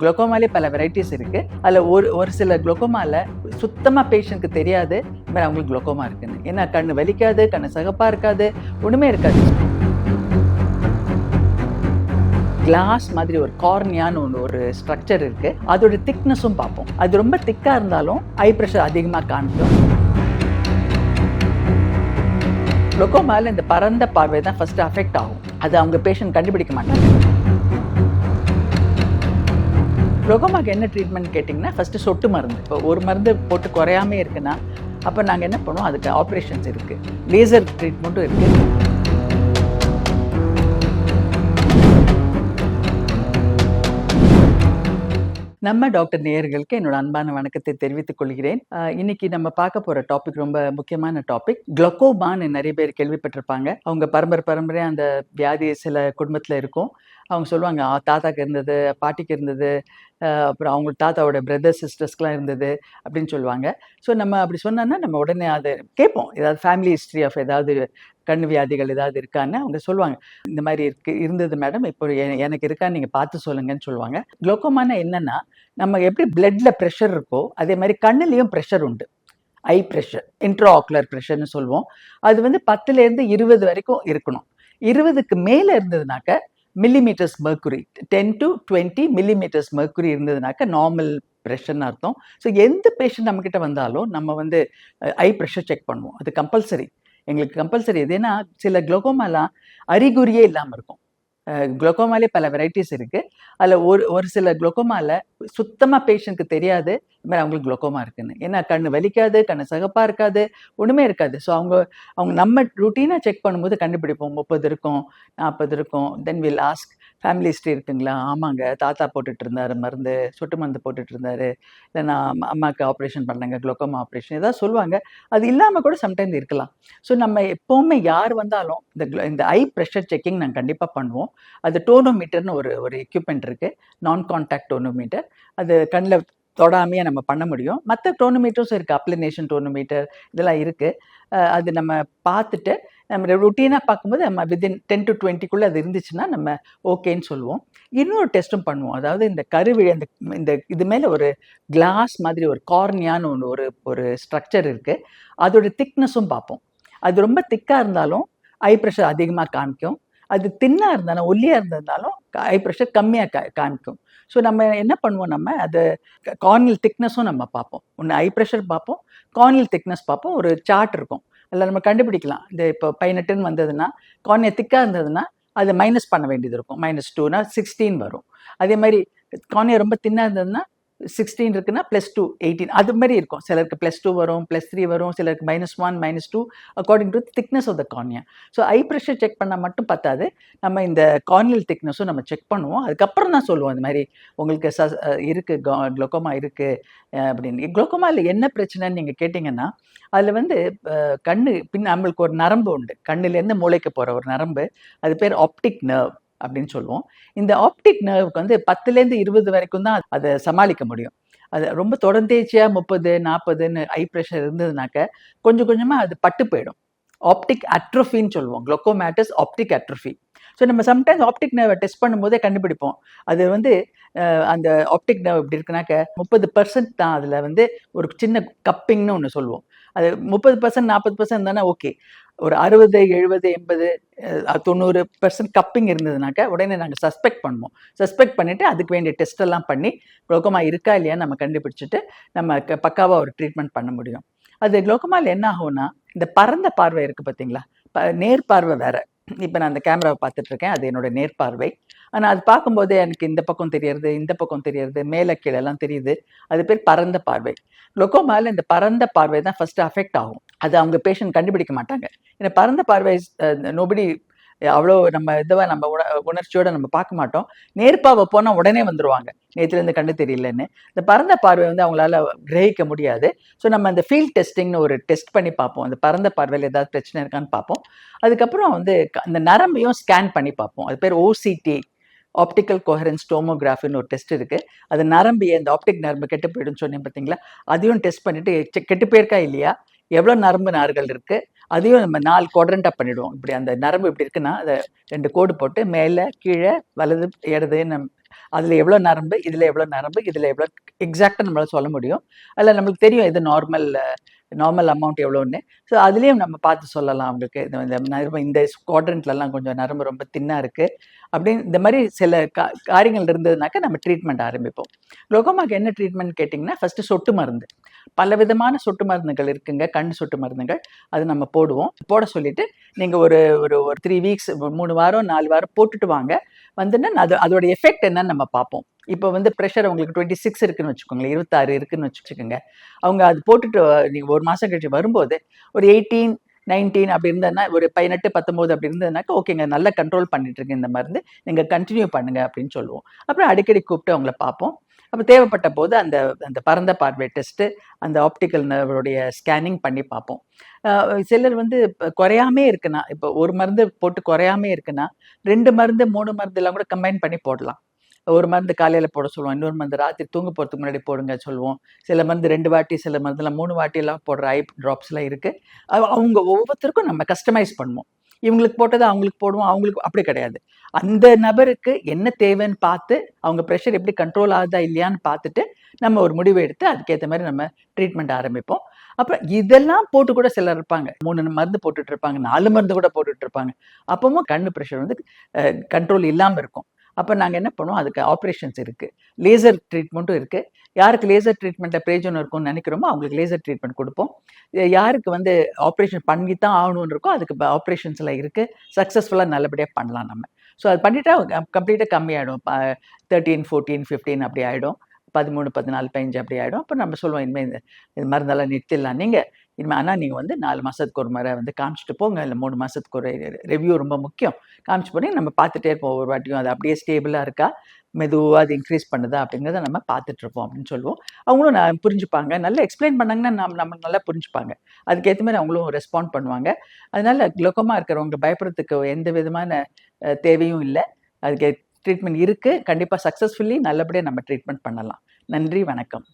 குளோக்கோமாலே பல வெரைட்டிஸ் இருக்கு. அதில் ஒரு ஒரு சில குளோகோமால சுத்தமாக பேஷண்ட்க்கு தெரியாது மாதிரி அவங்களுக்கு குளோக்கோமா இருக்குன்னு. ஏன்னா கண்ணு வலிக்காது கண்ணு சகப்பாக இருக்காது ஒன்றுமே இருக்காது. கிளாஸ் மாதிரி ஒரு கார்னியான்னு ஒன்று ஒரு ஸ்ட்ரக்சர் இருக்கு. அதோட திக்னஸும் பார்ப்போம். அது ரொம்ப திக்காக இருந்தாலும் ஐ ப்ரெஷர் அதிகமாக காமிக்கும் குளோக்கோமால இந்த பரந்த பார்வை தான் ஃபர்ஸ்ட் அஃபெக்ட் ஆகும். அது அவங்க பேஷண்ட் கண்டுபிடிக்க மாட்டாங்க. குளோகோமாக்கு என்ன ட்ரீட்மெண்ட் கேட்டிங்கன்னா ஃபஸ்ட்டு சொட்டு மருந்து. இப்போ ஒரு மருந்து போட்டு குறையாமே இருக்குன்னா அப்போ நாங்கள் என்ன பண்ணுவோம்? அதுக்கு ஆப்ரேஷன்ஸ் இருக்குது லேசர் ட்ரீட்மெண்ட்டும் இருக்குது நம்ம டாக்டர் நேயர்களுக்கு என்னோட அன்பான வணக்கத்தை தெரிவித்துக் கொள்கிறேன். இன்னைக்கு நம்ம பார்க்க போற டாபிக் ரொம்ப முக்கியமான டாபிக் குளோக்கோமான்னு நிறைய பேர் கேள்விப்பட்டிருப்பாங்க. அவங்க பரம்பரை பரம்பரையா அந்த வியாதி சில குடும்பத்துல இருக்கும். அவங்க சொல்லுவாங்க தாத்தாக்கு இருந்தது பாட்டிக்கு இருந்தது அப்புறம் அவங்க தாத்தாவோட பிரதர் சிஸ்டர்ஸ்க்கெலாம் இருந்தது அப்படின்னு சொல்லுவாங்க. ஸோ நம்ம அப்படி சொன்னோன்னா நம்ம உடனே அதை கேட்போம். ஏதாவது ஃபேமிலி ஹிஸ்ட்ரி ஆஃப் ஏதாவது கண் வியாதிகள் ஏதாவது இருக்கான்னு அவங்க சொல்லுவாங்க. இந்த மாதிரி இருக்கு இருந்தது மேடம் இப்போ எனக்கு இருக்கான்னு நீங்கள் பார்த்து சொல்லுங்கன்னு சொல்லுவாங்க. குளோக்கோமானா என்னென்னா நம்ம எப்படி பிளட்டில் ப்ரெஷர் இருக்கோ அதே மாதிரி கண்ணுலேயும் ப்ரெஷர் உண்டு. ஐ ப்ரெஷர் இன்ட்ரோ ஆக்குலர் ப்ரெஷர்னு சொல்லுவோம். அது வந்து பத்துலேருந்து இருபது வரைக்கும் இருக்கணும். இருபதுக்கு மேலே இருந்ததுனாக்க millimetres mercury ten to twenty millimetres mercury இருந்ததுனாக்க நார்மல் ப்ரெஷர்னு அர்த்தம். ஸோ எந்த பேஷண்ட் நம்மக்கிட்ட வந்தாலும் நம்ம வந்து ஐ ப்ரெஷர் செக் பண்ணுவோம். அது கம்பல்சரி எங்களுக்கு கம்பல்சரி எதுனா சில குளோகோமாலாம் அறிகுறியே இல்லாமல் இருக்கும். குளோக்கோமாலே பல வெரைட்டிஸ் இருக்கு. அதில் ஒரு ஒரு சில குளோக்கோமால சுத்தமாக பேஷண்ட்க்கு தெரியாது. இதுமாதிரி அவங்களுக்கு குளோக்கோமா இருக்குன்னு. ஏன்னா கண் வலிக்காது கண்ணு சகப்பாக இருக்காது ஒன்றுமே இருக்காது. ஸோ அவங்க அவங்க நம்ம ருட்டீனாக செக் பண்ணும்போது கண்டுபிடிப்போம் முப்பது இருக்கும் நாற்பது இருக்கும். Then will ask family history இருக்குங்களா? ஆமாங்க. தாத்தா போட்டுட்டு இருந்தார் மருந்து சொட்டு மருந்து போட்டுட்டு இருந்தார் இல்லை நான் அம்மாவுக்கு ஆப்ரேஷன் பண்ணேங்க குளோக்கோமா ஆப்ரேஷன் ஏதாவது சொல்லுவாங்க. அது இல்லாமல் கூட சம்டைம்ஸ் இருக்கலாம். ஸோ நம்ம எப்போவுமே யார் வந்தாலும் இந்த இந்த ஐ ப்ரெஷர் செக்கிங் நாங்கள் கண்டிப்பாக பண்ணுவோம். அது டோனோமீட்டர்னு ஒரு ஒரு எக்யூப்மெண்ட் இருக்குது நான் கான்டாக்ட் டோனோமீட்டர். அது கண்ணில் தொடாமையே நம்ம பண்ண முடியும். மற்ற டோனோமீட்டர்ஸும் இருக்குது அப்ளினேஷன் டோனோமீட்டர் இதெல்லாம் இருக்குது அது நம்ம பார்த்துட்டு நம்ம ருட்டீனாக பார்க்கும்போது நம்ம வித்தின் டென் டு டுவெண்ட்டிக்குள்ளே அது இருந்துச்சுன்னா நம்ம ஓகேன்னு சொல்லுவோம். இன்னொரு டெஸ்ட்டும் பண்ணுவோம். அதாவது இந்த கருவிழி அந்த இந்த இது மேலே ஒரு கிளாஸ் மாதிரி ஒரு கார்னியான்னு ஒன்று ஒரு ஒரு ஸ்ட்ரக்சர் இருக்குது அதோட திக்னஸும் பார்ப்போம். அது ரொம்ப திக்காக இருந்தாலும் ஐ ப்ரெஷர் அதிகமாக காமிக்கும். அது தின்னாக இருந்தாலும் ஒல்லியாக இருந்திருந்தாலும் ஐ ப்ரெஷர் கம்மியாக கா காமிக்கும். ஸோ நம்ம என்ன பண்ணுவோம் நம்ம அது கார்னியல் திக்னஸும் நம்ம பார்ப்போம். ஒன்று ஐ ப்ரெஷர் பார்ப்போம் கார்னியல் திக்னஸ் பார்ப்போம். ஒரு சார்ட் இருக்கும். அதில் நம்ம கண்டுபிடிக்கலாம். இந்த இப்போ பதினெட்டுன்னு வந்ததுன்னா கார்னியா திக்காக இருந்ததுன்னா அதை மைனஸ் பண்ண வேண்டியது இருக்கும். மைனஸ் டூனா சிக்ஸ்டீன் வரும். அதே மாதிரி கார்னியா ரொம்ப தின்னாக இருந்ததுன்னா சிக்ஸ்டீன் இருக்குன்னா ப்ளஸ் டூ எயிட்டீன் அது மாதிரி இருக்கும். சிலருக்கு ப்ளஸ் டூ வரும் ப்ளஸ் த்ரீ வரும் சிலருக்கு minus one minus two according to thickness of the cornea so eye pressure check பண்ணால் மட்டும் பத்தாது. நம்ம இந்த கார்னியல் திக்னஸும் நம்ம செக் பண்ணுவோம். அதுக்கப்புறம் தான் சொல்லுவோம் இந்த மாதிரி உங்களுக்கு ச இருக்குது குளோக்கோமா இருக்குது அப்படின்னு. குளோக்கோமாவில் என்ன பிரச்சனைன்னு நீங்கள் கேட்டிங்கன்னா அதில் வந்து கண் கண்ணு பின் நம்மளுக்கு ஒரு நரம்பு உண்டு. கண்ணுலேருந்து மூளைக்கு போகிற ஒரு நரம்பு. அது பேர் ஆப்டிக் நர்வ் அப்படின்னு சொல்லுவோம். இந்த ஆப்டிக் நர்வுக்கு வந்து பத்துலேருந்து இருபது வரைக்கும் தான் அதை சமாளிக்க முடியும். அது ரொம்ப தொடர்ந்தேச்சியாக முப்பது நாற்பதுன்னு ஐ ப்ரெஷர் இருந்ததுனாக்க கொஞ்சம் கொஞ்சமாக அது பட்டு போயிடும். ஆப்டிக் அட்ரோஃபின்னு சொல்லுவோம். குளோக்கோமேட்டஸ் ஆப்டிக் அட்ரோஃபி ஸோ நம்ம சம்டைம்ஸ் ஆப்டிக் நர்வை டெஸ்ட் பண்ணும்போதே கண்டுபிடிப்போம். அது வந்து அந்த ஆப்டிக் நர்வ் இப்படி இருக்குனாக்க முப்பது பர்சன்ட் தான் அதில் வந்து ஒரு சின்ன கப்பிங்னு ஒன்று சொல்லுவோம். அது முப்பது பர்சன்ட் நாற்பது பர்சன்ட் தானே? ஓகே. ஒரு அறுபது எழுபது எண்பது தொண்ணூறு பர்சன்ட் கப்பிங் இருந்ததுனாக்கா உடனே நாங்கள் சஸ்பெக்ட் பண்ணுவோம். சஸ்பெக்ட் பண்ணிவிட்டு அதுக்கு வேண்டிய டெஸ்ட் எல்லாம் பண்ணி குளோக்கோமா இருக்கா இல்லையான்னு நம்ம கண்டுபிடிச்சிட்டு நம்ம பக்காவாக ஒரு ட்ரீட்மெண்ட் பண்ண முடியும். அது குளோக்கோமாவில் என்ன ஆகும்னா இந்த பரந்த பார்வை இருக்குது பார்த்தீங்களா ப நேர் பார்வை வேறு. இப்போ நான் அந்த கேமராவை பார்த்துட்ருக்கேன். அது என்னோட நேர் பார்வை ஆனால் அது பார்க்கும்போதே எனக்கு இந்த பக்கம் தெரியறது இந்த பக்கம் தெரியறது மேலே கீழே எல்லாம் தெரியுது. அது பேர் பரந்த பார்வை. லொக்கோமாவில் இந்த பரந்த பார்வை தான் ஃபஸ்ட்டு அஃபெக்ட் ஆகும். அது அவங்க பேஷண்ட் கண்டுபிடிக்க மாட்டாங்க. ஏன்னா பரந்த பார்வை நோபடி அவ்வளோ நம்ம இதுவாக நம்ம உண உணர்ச்சியோட நம்ம பார்க்க மாட்டோம். நேர்பாவை போனால் உடனே வந்துருவாங்க. நேற்றுலேருந்து கண்டு தெரியலன்னு. இந்த பரந்த பார்வை வந்து அவங்களால கிரகிக்க முடியாது. ஸோ நம்ம அந்த ஃபீல்ட் டெஸ்டிங்னு ஒரு டெஸ்ட் பண்ணி பார்ப்போம். அந்த பரந்த பார்வையில் ஏதாவது பிரச்சனை இருக்கான்னு பார்ப்போம். அதுக்கப்புறம் வந்து க- அந்த நரம்பையும் ஸ்கேன் பண்ணி பார்ப்போம். அது பேர் ஓசிடி ஆப்டிக்கல் கோஹரன்ஸ் டோமோகிராஃபின்னு ஒரு டெஸ்ட் இருக்குது அது நரம்பு அந்த ஆப்டிக் நரம்பு கெட்டு போயிடும்னு சொன்னேன் பார்த்தீங்களா அதையும் டெஸ்ட் பண்ணிவிட்டு கெட்டு போயிருக்கா இல்லையா? எவ்வளோ நரம்பு நார்கள் இருக்குது அதையும் நம்ம நாலு குவாட்ரண்ட்டாக பண்ணிவிடுவோம் இப்படி அந்த நரம்பு இப்படி இருக்குன்னா அதை ரெண்டு கோடு போட்டு மேலே கீழே வலது இடது நம் அதில் எவ்வளோ நரம்பு இதில் எவ்வளோ நரம்பு இதில் எவ்வளோ எக்ஸாக்டாக நம்மளால் சொல்ல முடியும். அதில் நம்மளுக்கு தெரியும் இது நார்மல் நார்மல் அமௌண்ட் எவ்வளோன்னு ஸோ அதுலேயும் நம்ம பார்த்து சொல்லலாம் அவங்களுக்கு. இந்த இந்த நரம்பு இந்த குவாட்ரண்ட்லலாம் கொஞ்சம் நரம்பு ரொம்ப தின்னாக இருக்குது அப்படின்னு இந்த மாதிரி சில கா காரியங்கள் இருந்ததுனாக்கா நம்ம ட்ரீட்மெண்ட் ஆரம்பிப்போம். குளோகோமாக்கு என்ன ட்ரீட்மெண்ட் கேட்டிங்கன்னா ஃபஸ்ட்டு சொட்டு மருந்து. பல விதமான சொட்டு மருந்துகள் இருக்குங்க. கண் சொட்டு மருந்துகள். அது நம்ம போடுவோம். போட சொல்லிட்டு நீங்கள் ஒரு ஒரு ஒரு த்ரீ வீக்ஸ் மூணு வாரம் நாலு வாரம் போட்டுட்டு வாங்க. வந்துன்னா அது அதோட எஃபெக்ட் என்னன்னு நம்ம பார்ப்போம். இப்போ வந்து ப்ரெஷர் உங்களுக்கு டுவெண்ட்டி சிக்ஸ் இருக்குன்னு வச்சுக்கோங்களேன். இருபத்தாறு இருக்குன்னு வச்சுக்கோங்க. அவங்க அது போட்டுட்டு நீங்கள் ஒரு மாதம் கழிச்சு வரும்போது ஒரு எயிட்டீன் நைன்டீன் அப்படி இருந்ததுன்னா ஒரு பதினெட்டு பத்தொம்போது அப்படி இருந்ததுனாக்கா ஓகேங்க நல்லா கண்ட்ரோல் பண்ணிட்டு இருக்கு இந்த மருந்து. நீங்கள் கண்டினியூ பண்ணுங்க அப்படின்னு சொல்லுவோம். அப்புறம் அடிக்கடி கூப்பிட்டு அவங்கள பார்ப்போம். அப்போ தேவைப்பட்ட போது அந்த அந்த பரந்த பார்வை டெஸ்ட்டு அந்த ஆப்டிக்கல் நர்வருடைய ஸ்கேனிங் பண்ணி பார்ப்போம். சிலர் வந்து குறையாமே இருக்குன்னா இப்போ ஒரு மருந்து போட்டு குறையாமே இருக்குன்னா ரெண்டு மருந்து மூணு மருந்து எல்லாம் கூட கம்பைன் பண்ணி போடலாம். ஒரு மருந்து காலையில் போட சொல்லுவோம். இன்னொரு மருந்து ராத்திரி தூங்க போகிறதுக்கு முன்னாடி போடுங்க சொல்லுவோம். சில மருந்து ரெண்டு வாட்டி சில மருந்துலாம் மூணு வாட்டிலாம் போடுற ஐ ட்ராப்ஸ்லாம் இருக்குது அவங்க ஒவ்வொருத்தருக்கும் நம்ம கஸ்டமைஸ் பண்ணுவோம். இவங்களுக்கு போட்டதை அவங்களுக்கு போடுவோம். அவங்களுக்கு அப்படி கிடையாது. அந்த நபருக்கு என்ன தேவைன்னு பார்த்து அவங்க ப்ரெஷர் எப்படி கண்ட்ரோல் ஆகுதா இல்லையான்னு பார்த்துட்டு நம்ம ஒரு முடிவு எடுத்து அதுக்கேற்ற மாதிரி நம்ம ட்ரீட்மெண்ட் ஆரம்பிப்போம். அப்புறம் இதெல்லாம் போட்டு கூட சிலர் இருப்பாங்க. மூணு மருந்து போட்டுட்டு இருப்பாங்க. நாலு மருந்து கூட போட்டுட்டு இருப்பாங்க. அப்பவும் கண்ணு ப்ரெஷர் வந்து கண்ட்ரோல் இல்லாமல் இருக்கும். அப்போ நாங்கள் என்ன பண்ணுவோம்? அதுக்கு ஆப்ரேஷன்ஸ் இருக்குது லேசர் ட்ரீட்மெண்ட்டும் இருக்குது யாருக்கு லேசர் ட்ரீட்மெண்ட்டில் பிரயோஜனம் இருக்கும்னு நினைக்கிறோமோ அவங்களுக்கு லேசர் ட்ரீட்மெண்ட் கொடுப்போம். யாருக்கு வந்து ஆப்ரேஷன் பண்ணி தான் ஆகணும்னு இருக்கோ அதுக்கு ஆப்ரேஷன்ஸ்லாம் இருக்குது சக்ஸஸ்ஃபுல்லாக நல்லபடியாக பண்ணலாம் நம்ம. ஸோ அது பண்ணிட்டா கம்ப்ளீட்டாக கம்மியாயிடும். தேர்ட்டீன் ஃபோர்டீன் ஃபிஃப்டீன் அப்படி ஆகிடும் பதிமூணு பதினாலு பதினஞ்சு அப்படி ஆகிடும் அப்போ நம்ம சொல்லுவோம் இனிமேல் இந்த இந்த மருந்தெல்லாம் நிறுத்திடலாம். நீங்கள் இனிமேல் ஆனால் நீங்கள் வந்து நாலு மாதத்துக்கு ஒரு முறை வந்து காமிச்சிட்டு போங்க. இல்லை மூணு மாதத்துக்கு ஒரு ரிவ்யூ ரொம்ப முக்கியம். காமிச்சு போனீங்க நம்ம பார்த்துட்டே இருப்போம் ஒவ்வொரு வாட்டியும். அது அப்படியே ஸ்டேபிளாக இருக்கா? மெதுவாக அது இன்க்ரீஸ் பண்ணுதா? அப்படிங்கிறத நம்ம பார்த்துட்ருப்போம் அப்படின்னு சொல்லுவோம். அவங்களும் நான் புரிஞ்சுப்பாங்க. நல்லா எக்ஸ்பிளைன் பண்ணாங்கன்னா நம்ம நம்ம நல்லா புரிஞ்சுப்பாங்க. அதுக்கேற்ற மாதிரி அவங்களும் ரெஸ்பாண்ட் பண்ணுவாங்க. அதனால் குளோக்கமாக இருக்கிறவங்க பயப்படுறதுக்கு எந்த விதமான தேவையும் இல்லை. அதுக்கு ட்ரீட்மெண்ட் இருக்குது கண்டிப்பாக சக்ஸஸ்ஃபுல்லி நல்லபடியாக நம்ம ட்ரீட்மெண்ட் பண்ணலாம். நன்றி வணக்கம்.